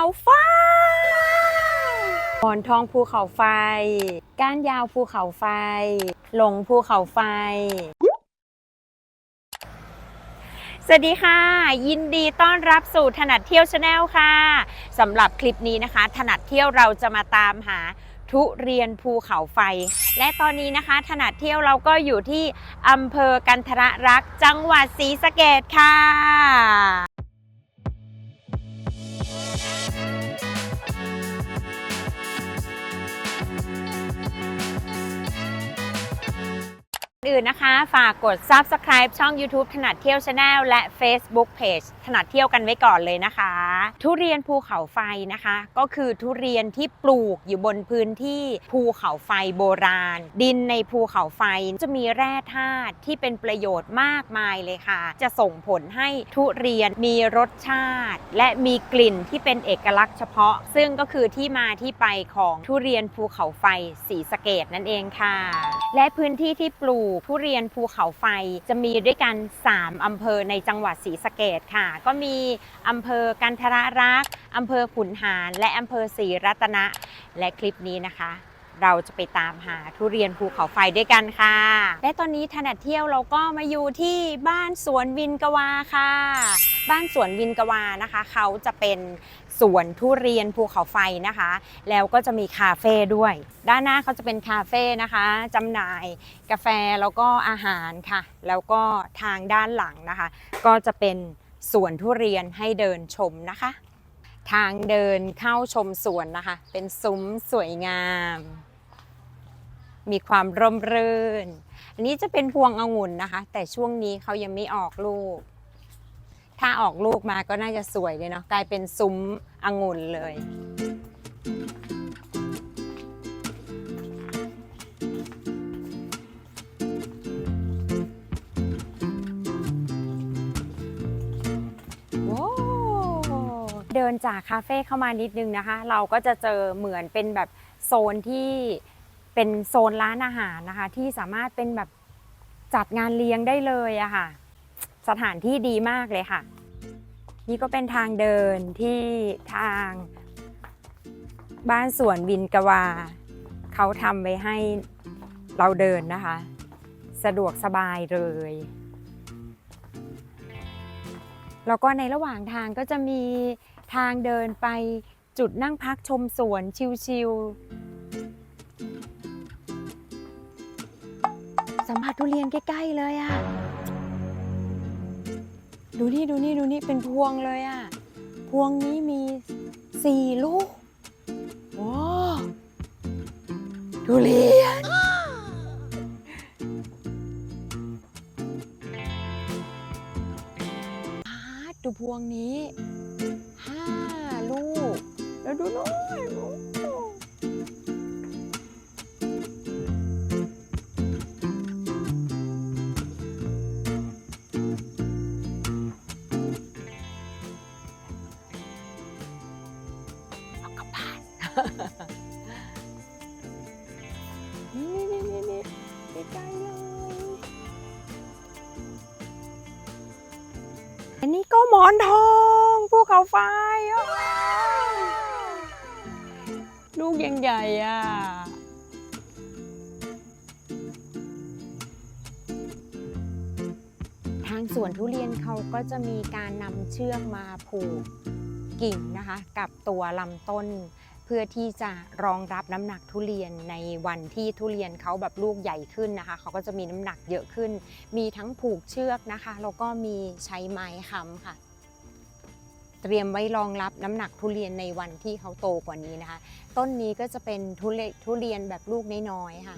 เขาไฟหมอนทองภูเขาไฟ ก้านยาวภูเขาไฟ หลงภูเขาไฟ สวัสดีค่ะ ยินดีต้อนรับสู่ถนัดเที่ยวชาแนลค่ะสำหรับคลิปนี้นะคะ ถนัดเที่ยวเราจะมาตามหาทุเรียนภูเขาไฟ และตอนนี้นะคะ ถนัดเที่ยวเราก็อยู่ที่อำเภอกันทรรักษ์จังหวัดศรีสะเกดค่ะ อื่นนะคะ ฝากกด Subscribe ช่อง YouTube ถนัดเที่ยว Channel และ Facebook Page ถนัดเที่ยวกันไว้ก่อนเลยนะคะ ทุเรียนภูเขาไฟนะคะ ก็คือทุเรียนที่ปลูกอยู่บนพื้นที่ภูเขาไฟโบราณ ดินในภูเขาไฟจะมีแร่ธาตุที่เป็นประโยชน์มากมายเลยค่ะ จะส่งผลให้ทุเรียนมีรสชาติ และมีกลิ่นที่เป็นเอกลักษณ์เฉพาะ ซึ่งก็คือที่มาที่ไปของทุเรียนภูเขาไฟสีสะเกดนั่นเองค่ะ และพื้นที่ที่ปลูกทุเรียนภูเขาไฟจะมีด้วยกัน 3 อำเภอในจังหวัดศรีสะเกดค่ะ ก็มีอำเภอกันทรรักษ์อำเภอขุนหาร และอำเภอศรีรัตนะ และคลิปนี้นะคะ เราจะไปตามหาทุเรียนภูเขาไฟด้วยกันค่ะ และตอนนี้ถนัดเที่ยวเราก็มาอยู่ที่บ้านสวนวินกวาค่ะ บ้านสวนวินกวานะคะ เขาจะเป็นสวนทุเรียนภูเขาไฟนะคะ แล้วก็จะมีคาเฟ่ด้วย ด้านหน้าเขาจะเป็นคาเฟ่นะคะจำหน่ายกาแฟแล้วก็อาหารค่ะ แล้วก็ทางด้านหลังนะคะ ก็จะเป็นสวนทุเรียนให้เดินชมนะคะ ทางเดินเข้าชมสวนนะคะ เป็นซุ้มสวยงาม มีความร่มรื่น อันนี้จะเป็นพวงองุ่นนะคะ แต่ช่วงนี้เขายังไม่ออกลูก ถ้าออกลูกมาก็น่าจะสวยเลยเนาะกลายเป็นซุ้มองุ่นเลยว้าวเดินจากคาเฟ่เข้ามานิดนึงนะคะ เราก็จะเจอเหมือนเป็นแบบโซนที่ เป็นโซนร้านอาหารนะคะ ที่สามารถเป็นแบบจัดงานเลี้ยงได้เลยอะค่ะ สถานที่ดีมากเลยค่ะ นี่ก็เป็นทางเดินที่ทางบ้านสวนวินกวา เขาทำไว้ให้เราเดินนะคะ สะดวกสบายเลย แล้วก็ในระหว่างทางก็จะมีทางเดินไปจุดนั่งพักชมสวนชิวๆ สัมผัสทุเรียนใกล้ ๆ เลยอะดูนี่ดูนี่ดูนี่เป็นพวงเลยอะพวงนี้มีสี่ลูกว้าทุเรียนพาดดูพวงนี้ห้าลูก แล้วดูน้อย อนทองภูเขาไฟลูกยังใหญ่อะ ทางสวนทุเรียนเขาก็จะมีการนำเชือกมาผูกกิ่งนะคะ กับตัวลำต้น เพื่อที่จะรองรับน้ำหนักทุเรียนในวันที่ทุเรียนเขาแบบลูกใหญ่ขึ้นนะคะ เขาก็จะมีน้ำหนักเยอะขึ้น มีทั้งผูกเชือกนะคะ แล้วก็มีใช้ไม้ค้ำค่ะ เตรียมไว้รองรับน้ำหนักทุเรียนในวันที่เขาโตกว่านี้นะคะ ต้นนี้ก็จะเป็นทุเรทุเรียนแบบลูกน้อยๆค่ะ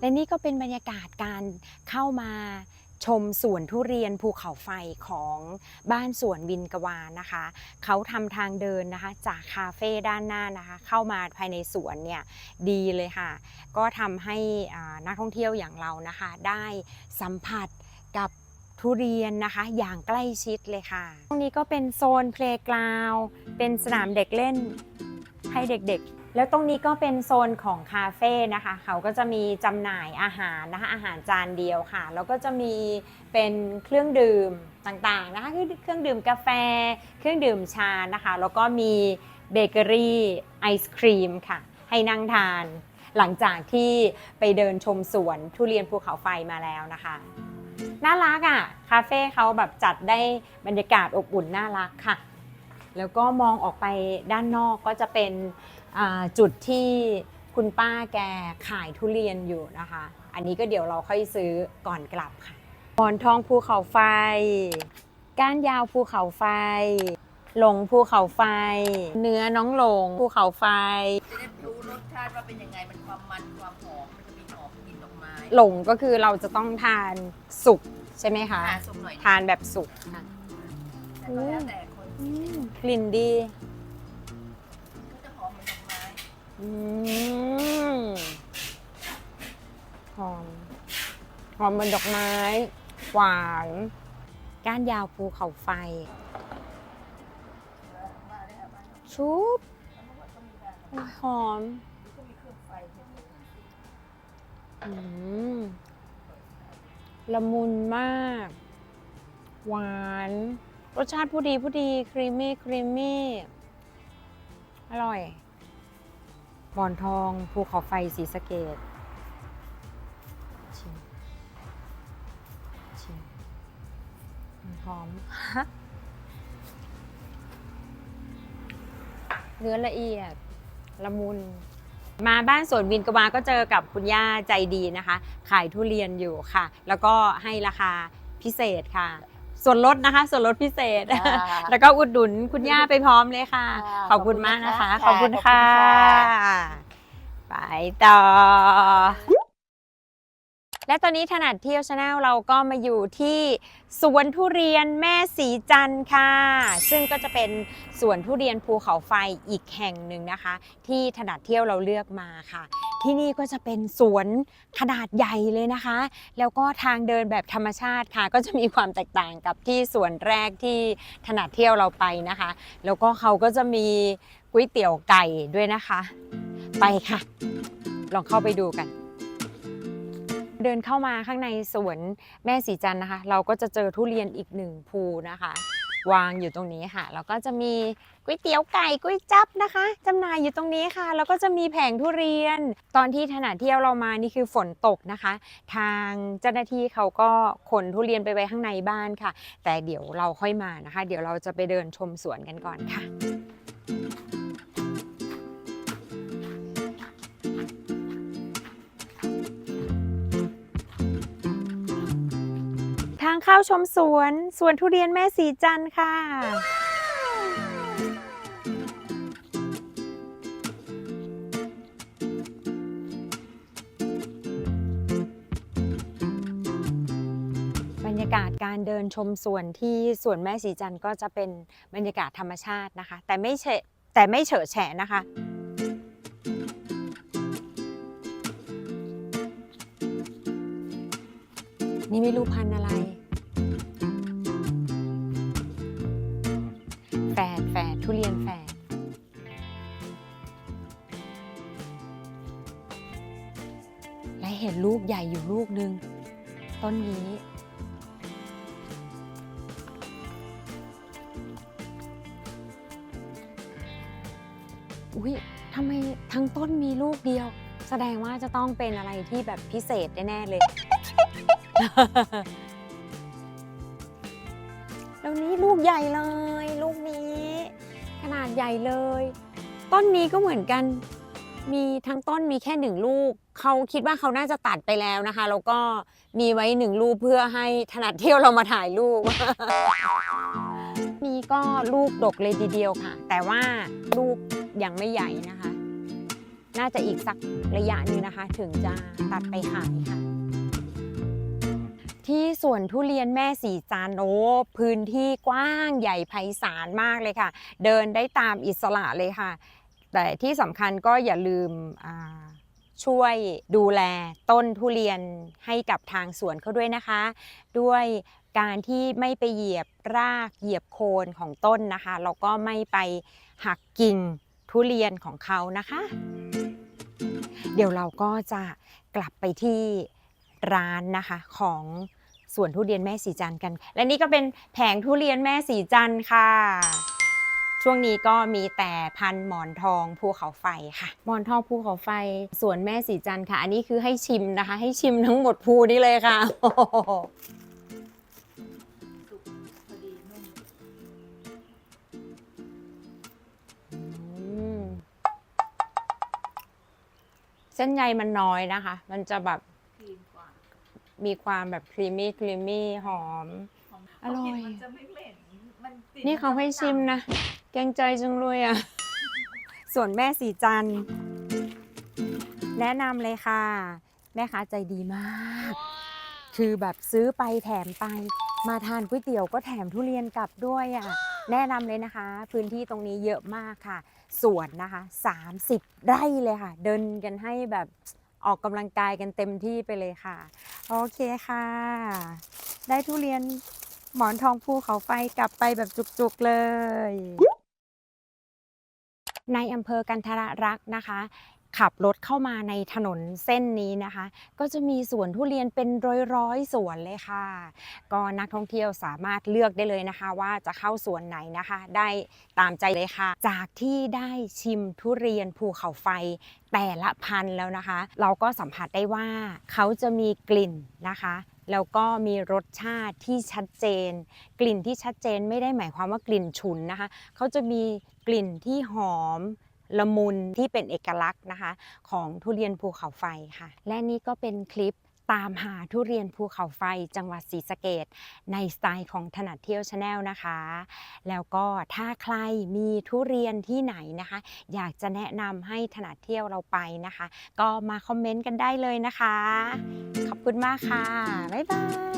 และนี่ก็เป็นบรรยากาศการเข้ามาชมสวนทุเรียนภูเขาไฟของบ้านสวนวินกวานะคะ เขาทำทางเดินนะคะ จากคาเฟ่ด้านหน้านะคะ เข้ามาภายในสวนเนี่ยดีเลยค่ะ ก็ทำให้นักท่องเที่ยวอย่างเรานะคะ ได้สัมผัสกับ ทุเรียนนะคะ อย่างใกล้ชิดเลยค่ะ ตรงนี้ก็เป็นโซนเพลย์กราวเป็นสนามเด็กเล่นให้เด็กๆ แล้วตรงนี้ก็เป็นโซนของคาเฟ่นะคะ เขาก็จะมีจำหน่ายอาหารนะคะ อาหารจานเดียวค่ะ แล้วก็จะมีเป็นเครื่องดื่มต่างๆนะคะ คือเครื่องดื่มกาแฟ เครื่องดื่มชานะคะ แล้วก็มีเบเกอรี่ไอศครีมค่ะ ให้นั่งทาน หลังจากที่ไปเดินชมสวนทุเรียนภูเขาไฟมาแล้วนะคะ น่ารักอะคาเฟ่เขาแบบจัดได้บรรยากาศอบอุ่นน่ารักค่ะ แล้วก็มองออกไปด้านนอกก็จะเป็นจุดที่คุณป้าแกขายทุเรียนอยู่นะคะ อันนี้ก็เดี๋ยวเราค่อยซื้อก่อนกลับค่ะหมอนทองภูเขาไฟ ก้านยาวภูเขาไฟ หลงภูเขาไฟ เนื้อน้องหลงภูเขาไฟ จะได้รู้รสชาติว่าเป็นยังไงมันความมันความหอม ลงก็คือเราจะต้องทานสุกใช่ไหมคะทานสุกหน่อยทานแบบสุกค่ะแต่ก็แล้วแต่คนอืมกลิ่นดีก็จะหอมเหมือนดอกไม้อืมหอม หอมเหมือนดอกไม้ หวานก้านยาวภูเขาไฟ ชุบโอ้ยหอมอืม ละมุนมาก หวาน รสชาติผู้ดีผู้ดี ครีมมี่ครีมมี่ อร่อย บอนทองภูเขาไฟสีสะเกดชิมชิมหอมเนื้อละเอียด ละมุน มาบ้านสวนวินกวาก็เจอกับคุณย่าใจดีนะคะ ขายทุเรียนอยู่ค่ะ แล้วก็ให้ราคาพิเศษค่ะ ส่วนลดนะคะ ส่วนลดพิเศษ อ่าแล้วก็อุดหนุนคุณย่าไปพร้อมเลยค่ะค่ะขอบคุณมากนะคะ ขขออบบคุคุณณค่ะ ค่ะ ไปต่อ และตอนนี้ถนัดเที่ยวชาแนลเราก็มาอยู่ที่สวนทุเรียนแม่สีจันทร์ค่ะ ซึ่งก็จะเป็นสวนทุเรียนภูเขาไฟอีกแห่งหนึ่งนะคะ ที่ถนัดเที่ยวเราเลือกมาค่ะ ที่นี่ก็จะเป็นสวนขนาดใหญ่เลยนะคะ แล้วก็ทางเดินแบบธรรมชาติค่ะ ก็จะมีความแตกต่างกับที่สวนแรกที่ถนัดเที่ยวเราไปนะคะ แล้วก็เขาก็จะมีก๋วยเตี๋ยวไก่ด้วยนะคะ ไปค่ะ ลองเข้าไปดูกัน เดินเข้ามาข้างในสวนแม่สีจันนะคะ เราก็จะเจอทุเรียนอีกหนึ่งภูนะคะ วางอยู่ตรงนี้ค่ะ แล้วก็จะมีก๋วยเตี๋ยวไก่ก๋วยจับนะคะจำหน่ายอยู่ตรงนี้ค่ะ แล้วก็จะมีแผงทุเรียน ตอนที่ถนัดเที่ยวเรามานี่คือฝนตกนะคะ ทางเจ้าหน้าที่เขาก็ขนทุเรียนไปไว้ข้างในบ้านค่ะ แต่เดี๋ยวเราค่อยมานะคะ เดี๋ยวเราจะไปเดินชมสวนกันก่อนค่ะางเข้าชมสวนสวนทุเรียนแม่สีจันทร์ค่ะ บรรยากาศการเดินชมสวนที่สวนแม่สีจันทร์ก็จะเป็นบรรยากาศธรรมชาตินะคะ แต่ไม่เฉะแต่ไม่เฉอะแฉะนะคะนี่ไม่รู้พันธุ์อะไร ทุเรียนแฝดและเห็นลูกใหญ่อยู่ลูกหนึ่งต้นนี้ อุ๊ยทำไมทั้งต้นมีลูกเดียว แสดงว่าจะต้องเป็นอะไรที่แบบพิเศษแน่ๆเลย แล้วนี้ลูกใหญ่เลยลูกนี้ขนาด ใหญ่เลย ต้นนี้ก็เหมือนกัน มีทั้งต้นมีแค่หนึ่งลูก เขาคิดว่าเขาน่าจะตัดไปแล้วนะคะ แล้วก็มีไว้หนึ่งลูกเพื่อให้ถนัดเที่ยวเรามาถ่ายรูปนี่ก็ลูกดกเลยทีเดียวค่ะ แต่ว่าลูกยังไม่ใหญ่นะคะ น่าจะอีกสักระยะนึงนะคะ ถึงจะตัดไปขายค่ะ ที่สวนทุเรียนแม่สีจันโอ้พื้นที่กว้างใหญ่ไพศาลมากเลยค่ะ เดินได้ตามอิสระเลยค่ะ แต่ที่สำคัญก็อย่าลืมช่วยดูแลต้นทุเรียนให้กับทางสวนเขาด้วยนะคะ ด้วยการที่ไม่ไปเหยียบรากเหยียบโคนของต้นนะคะแล้วก็ไม่ไปหักกิ่งทุเรียนของเขานะคะ เดี๋ยวเราก็จะกลับไปที่ ร้านนะคะของสวนทุเรียนแม่สีจันทร์กัน และนี่ก็เป็นแผงทุเรียนแม่สีจันทร์ค่ะ ช่วงนี้ก็มีแต่พันธุ์หมอนทองภูเขาไฟค่ะ หมอนทองภูเขาไฟสวนแม่สีจันทร์ค่ะ อันนี้คือให้ชิมนะคะ ให้ชิมทั้งหมดภูนี้เลยค่ะสุกพอดีนุ่มอืมเส้นใยมันน้อยนะคะ มันจะแบบครีมกว่า มีความแบบครีมมี่ครีมมี่หอมหอม อร่อย กลิ่นมันจะไม่เหม็นมันกลิ่นี่เขาให้ชิมนะแกงใจจังเลยอะ ส่วนแม่สีจันทร์แนะนำเลยค่ะ แม่ค้าใจดีมาก คือแบบซื้อไปแถมไป มาทานก๋วยเตี๋ยวก็แถมทุเรียนกลับด้วยอะ แนะนำเลยนะคะ พื้นที่ตรงนี้เยอะมากค่ะ สวนนะคะ 30 ไร่เลยค่ะ เดินกันให้แบบออกกำลังกายกันเต็มที่ไปเลยค่ะ โอเคค่ะ ได้ทุเรียนหมอนทองภูเขาไฟกลับไปแบบจุกๆเลย ในอำเภอกันทรรักษ์นะคะ ขับรถเข้ามาในถนนเส้นนี้นะคะ ก็จะมีสวนทุเรียนเป็นร้อยๆสวนเลยค่ะ ก็นักท่องเที่ยวสามารถเลือกได้เลยนะคะ ว่าจะเข้าสวนไหนนะคะ ได้ตามใจเลยค่ะ จากที่ได้ชิมทุเรียนภูเขาไฟแต่ละพันธุ์แล้วนะคะ เราก็สัมผัสได้ว่าเขาจะมีกลิ่นนะคะแล้วก็มีรสชาติที่ชัดเจน กลิ่นที่ชัดเจนไม่ได้หมายความว่ากลิ่นฉุนนะคะ เขาจะมีกลิ่นที่หอม ละมุนที่เป็นเอกลักษณ์นะคะ ของทุเรียนภูเขาไฟค่ะ และนี่ก็เป็นคลิปตามหาทุเรียนภูเขาไฟจังหวัดศรีสะเกดในสไตล์ของถนัดเที่ยวชาแนลนะคะ แล้วก็ถ้าใครมีทุเรียนที่ไหนนะคะ อยากจะแนะนำให้ถนัดเที่ยวเราไปนะคะ ก็มาคอมเมนต์กันได้เลยนะคะ ขอบคุณมากค่ะ บ๊ายบาย